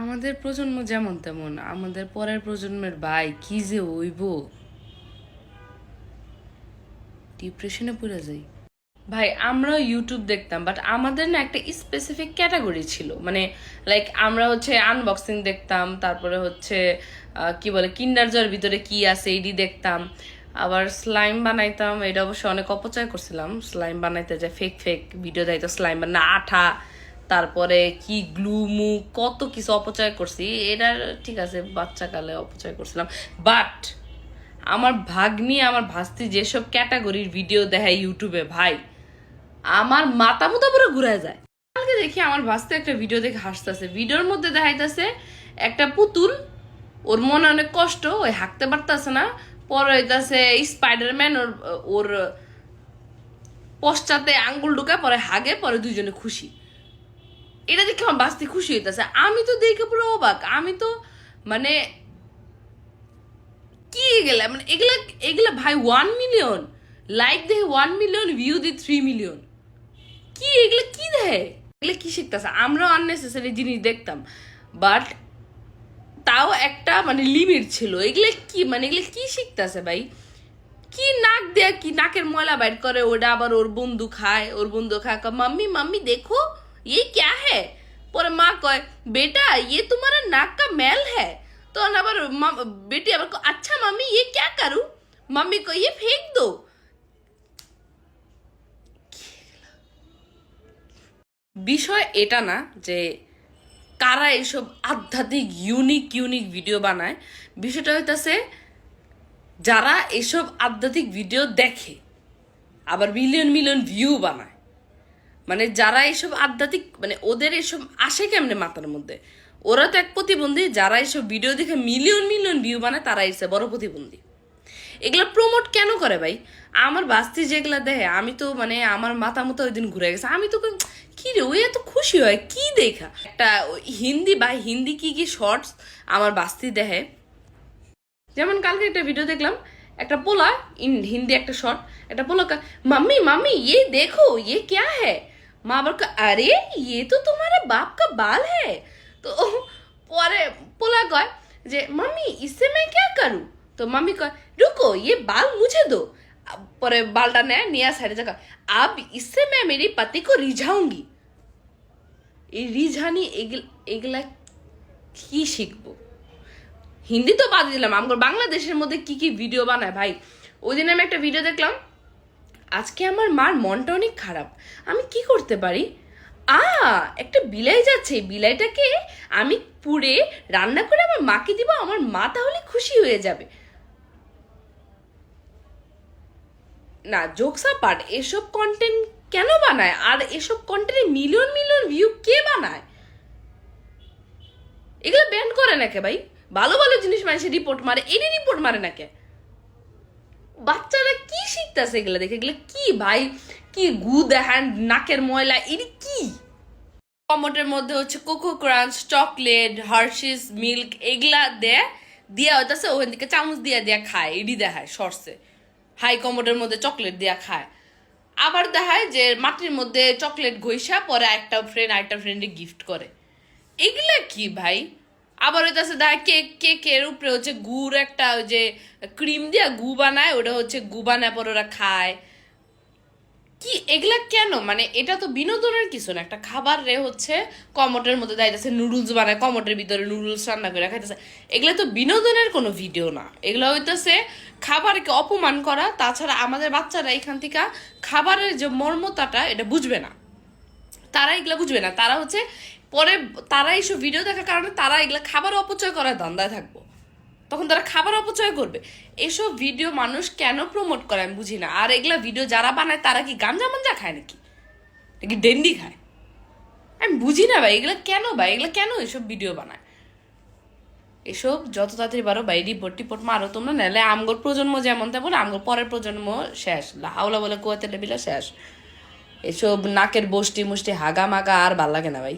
আমাদের প্রজন্ম যেমন তেমন, আমাদের পরের প্রজন্মের ভাই কি যে হইব? ডিপ্রেশনে পড়ে যাই। ভাই, আমরাও ইউটিউব দেখতাম বাট আমাদের না একটা স্পেসিফিক ক্যাটাগরি ছিল। মানে লাইক আমরা হচ্ছে আনবক্সিং দেখতাম, তারপরে হচ্ছে কি বলে কিন্ডার জয়ের ভিতরে কি আছে এইডি দেখতাম। আবার স্লাইম বানাইতাম, এটা অবশ্য অনেক অপচয় করছিলাম। স্লাইম বানাইতে যে ফেক ফেক ভিডিও দেয় তো স্লাইম বানা আঠা। তারপরে কি গ্লু মু কত কিছু অপচয় করছি এটা ঠিক আছে বাচ্চাকালে অপচয় করছিলাম। বাট আমার ভাগ্নি, আমার ভাস্তি যেসব ক্যাটাগরির ভিডিও দেখায় ইউটিউবে ভাই, আমার মাথা মতো পুরো ঘুরে যায়। কালকে দেখি আমার ভাস্তে একটা ভিডিও দেখে হাসতেছে। ভিডিওর মধ্যে দেখাইতেছে, একটা পুতুল, ওর মনে অনেক কষ্ট ওই হাঁকতে পারতেছে না। পরে হইতাছে স্পাইডারম্যান ওর ওর, পশ্চাতে আঙ্গুল ঢুকা পরে হাগে, পরে দুজনে খুশি। এটা দেখে আমার বাঁচতে খুশি হইতেছে। আমি তো দেখে পুরো অবাক। আমি তো মানে কি এগুলা? মানে এগুলা এগুলা ভাই ওয়ান মিলিয়ন লাইক দেখে ওয়ান মিলিয়ন ভিউ দি থ্রি মিলিয়ন কি এগুলা, কি দেয় এগুলো কি শিখতেছে? আমরাও আননেসেসারি জিনিস দেখতাম। বাট তাও একটা মানে লিমিট ছিল। এগুলো কি মানে এগুলো কি শিখতেছে ভাই? কি নাক দেয়া, কি নাকের ময়লা বাইর করে, ওটা আবার ওর বন্ধু খায়, ওর বন্ধু খায় মাম্মি মাম্মি, দেখো ये क्या है পরে মা কয় বেটা ये तुम्हारा नाक का मैल है তখন আবার মা- বেটি আবার কয়, আচ্ছা মাম্মি ये क्या करूं মাম্মি কয় ये फेंक दो বিষয় এটা না যে কারা এইসব আধ্যাত্মিক ইউনিক ইউনিক ভিডিও বানায় বিষয়টা হইতাছে যারা এসব আধ্যাত্মিক ভিডিও দেখে আবার মিলিয়ন মিলিয়ন ভিউ বানায় মানে যারা এইসব আধ্যাত্মিক মানে ওদের এইসব আসে কেমনে মাথার মধ্যে? ওরা তো এক প্রতিবন্ধী, যারা এইসব ভিডিও দেখে মিলিয়ন মিলিয়ন ভিউ বানায় তারা এসে বড় প্রতিবন্ধী। এগুলো প্রমোট কেন করে ভাই? আমার বাস্তি যেগুলো দেখে আমি তো মানে আমার মাথা মতো ওই দিন ঘুরে গেছে। আমি তো কি রে, ওই এত খুশি হয়, কি দেখা? একটা হিন্দি বা হিন্দি কি কি শর্টস আমার বাস্তি দেখে যেমন কালকে একটা ভিডিও দেখলাম, একটা পোলা, ইন, হিন্দি একটা শর্ট একটা পোলা মাম্মি মাম্মি ইয়ে দেখো ইয়ে ক্যা হ্যাঁ মা আবার আরে ইয়ে তো তোমার বাপ কা বাল হ্যাঁ তো পরে পোলা কয় যে মাম্মি ইসে মে ক্যা করু তো মাম্মি কয় রুকো ইয়ে বাল মুঝে দো পরে বালটা নেয় নিয়া সাইডে জায়গা আব ইসে মে মেরি পতি কো রিঝাউঙ্গি এই রিঝানি এগুলা কি শিখব হিন্দি তো বাদ দিলাম আমার বাংলাদেশের মধ্যে কি কি ভিডিও বানায় ভাই ওই দিন আমি একটা ভিডিও দেখলাম আজকে আমার মার মনটা অনেক খারাপ। আমি কি করতে পারি? আ, একটা বিলাই যাচ্ছে। বিলাইটাকে আমি পুড়ে রান্না করে আমার মাকে দিব, আমার মা তাহলে খুশি হয়ে যাবে। না জোকসা পার্ট এসব কন্টেন্ট কেন বানায়? আর এসব কন্টেন্টে মিলিয়ন মিলিয়ন ভিউ কে বানায়? এগুলো ব্যান করে নাকি ভাই? ভালো ভালো জিনিস মানুষের রিপোর্ট মারে, এনে রিপোর্ট মারে নাকি বাচ্চারা কি শিখতেছে এগুলো দেখে? এগুলো কি ভাই? কি গু দেখান নাকের ময়লা? এটি কি? কমোটের মধ্যে হচ্ছে Coco Crunch, chocolate, Hershey's, milk এগুলা দেয় দিয়া হইতাছে, ওখান থেকে চামচ দিয়া দিয়া খায় এডি দেখায় শর্টসে হাই কমোটের মধ্যে চকলেট দিয়া খায়। আবার দেখায় যে মাটির মধ্যে চকলেট ঘইসা, পরে একটা ফ্রেন্ড আরেকটা ফ্রেন্ডে গিফট করে। এগুলা কি ভাই? আবার হইতাছে দেখা কেক কেকের উপরে হচ্ছে গুড় একটা ওই যে ক্রিম দিয়া গু বানায়, ওটা হচ্ছে গু বানায় পর ওরা খায়। কি, এগুলা কেন? মানে এটা তো বিনোদনের কিছু না, একটা খাবার রে হচ্ছে কমটের মধ্যে দাইতেছে নুডলস বানায় কমটের ভিতরে নুডলস রান্না করে খাইতেছে। এগুলা তো বিনোদনের কোনো ভিডিও না, এগুলো হইতেছে খাবারকে অপমান করা, তাছাড়া আমাদের বাচ্চারা এখান থেকে খাবারের যে মর্মতাটা, এটা বুঝবে না। তারা এগুলা বুঝবে না, তারা হচ্ছে পরে তারা এইসব ভিডিও দেখার কারণে তারা এগুলো খাবার অপচয় করার দান্দায় থাকব। তখন তারা খাবার অপচয় করবে। এসব ভিডিও মানুষ কেন প্রমোট করে আমি বুঝি না। আর এগুলা ভিডিও যারা বানায়, তারা কি গাঞ্জা মাঞ্জা খায় নাকি? নাকি ডেন্ডি খায়? আমি বুঝি না ভাই, এগুলা কেন ভাই? এগুলা কেন এসব ভিডিও বানায়? এসব যত তাড়াতাড়ি পারো ভাই রিপোর্ট টিপোর্ট মারো। তোমরা নাহলে আমগর প্রজন্ম যেমন তেমন, আমগর পরের প্রজন্ম শেষ। হাওলা বলে কুয়াতে লেবিলা শেষ। এসব নাকের বষ্টি মুষ্টি হাগা মাগা আর ভালো লাগে না ভাই।